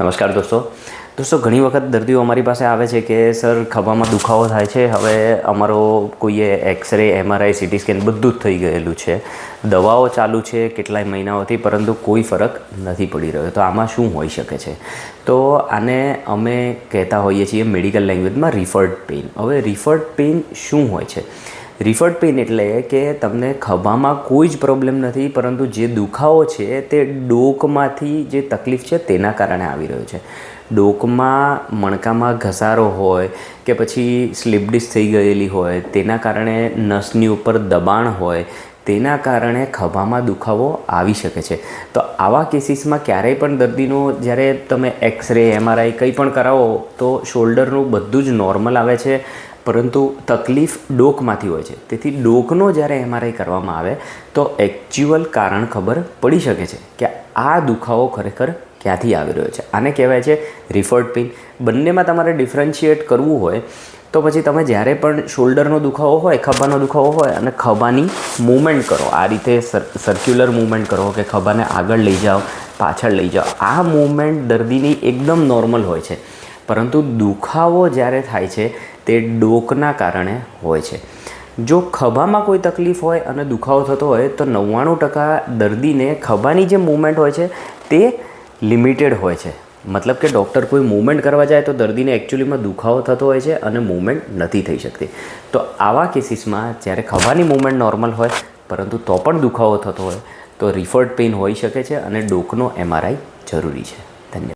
નમસ્કાર દોસ્તો. દોસ્તો, ઘણી વખત દર્દીઓ અમારી પાસે આવે છે કે, સર, ખભામાં દુખાવો થાય છે. હવે અમારો કોઈએ એક્સરે, એમઆરઆઈ, સીટી સ્કેન બધું જ થઈ ગયેલું છે. દવાઓ ચાલુ છે કેટલાય મહિનાઓથી, પરંતુ કોઈ ફરક નથી પડી રહ્યો. તો આમાં શું હોઈ શકે છે? તો આને અમે કહેતા હોઈએ છીએ મેડિકલ લેંગ્વેજમાં રિફર્ડ પેઇન. હવે રિફર્ડ પેઇન શું હોય છે? રિફર્ડ પેઇન એટલે કે તમને ખભામાં કોઈ જ પ્રોબ્લેમ નથી, પરંતુ જે દુખાવો છે તે ડોકમાંથી જે તકલીફ છે તેના કારણે આવી રહ્યો છે. ડોકમાં મણકામાં ઘસારો હોય કે પછી સ્લીપ ડિસ્ક થઈ ગયેલી હોય, તેના કારણે નસની ઉપર દબાણ હોય, તેના કારણે ખભામાં દુખાવો આવી શકે છે. તો આવા કેસીસમાં ક્યારેય પણ દર્દીનો જ્યારે તમે એક્સરે એમઆરઆઈ કંઈ પણ કરાવો, તો શોલ્ડરનું બધું જ નોર્મલ આવે છે. પરંતુ તકલીફ ડોકમાંથી હોય છે. તેથી ડોકનો જ્યારે એમઆરઆઈ કરવામાં આવે, તો એકચ્યુઅલ કારણ ખબર પડી શકે છે કે આ દુખાવો ખરેખર ક્યાંથી આવી રહ્યો છે. આને કહેવાય છે રિફર્ડ પેઇન બંનેમાં તમારે ડિફરન્શિએટ કરવું હોય, તો પછી તમે જ્યારે પણ શોલ્ડરનો દુખાવો હોય, ખભાનો દુખાવો હોય, અને ખભાની મૂવમેન્ટ કરો. આ રીતે સર્ક્યુલર મૂવમેન્ટ કરો કે ખભાને આગળ લઈ જાઓ, પાછળ લઈ જાઓ. આ મૂવમેન્ટ દર્દીની એકદમ નોર્મલ હોય છે. પરંતુ દુખાવો જ્યારે થાય છે તે ડોકના કારણે હોય છે. જો ખભામાં કોઈ તકલીફ હોય અને દુખાવો થતો હોય, તો નવ્વાણું ટકા દર્દીને ખભાની જે મૂવમેન્ટ હોય છે, તે લિમિટેડ હોય છે. મતલબ કે ડૉક્ટર કોઈ મૂવમેન્ટ કરવા જાય તો દર્દીને એકચ્યુઅલીમાં દુખાવો થતો હોય છે અને મૂવમેન્ટ નથી થઈ શકતી. તો આવા કેસીસમાં જ્યારે ખભાની મૂવમેન્ટ નોર્મલ હોય, પરંતુ તો પણ દુખાવો થતો હોય, તો રિફર્ડ પેઇન હોઈ શકે છે અને ડોકનો એમઆરઆઈ જરૂરી છે.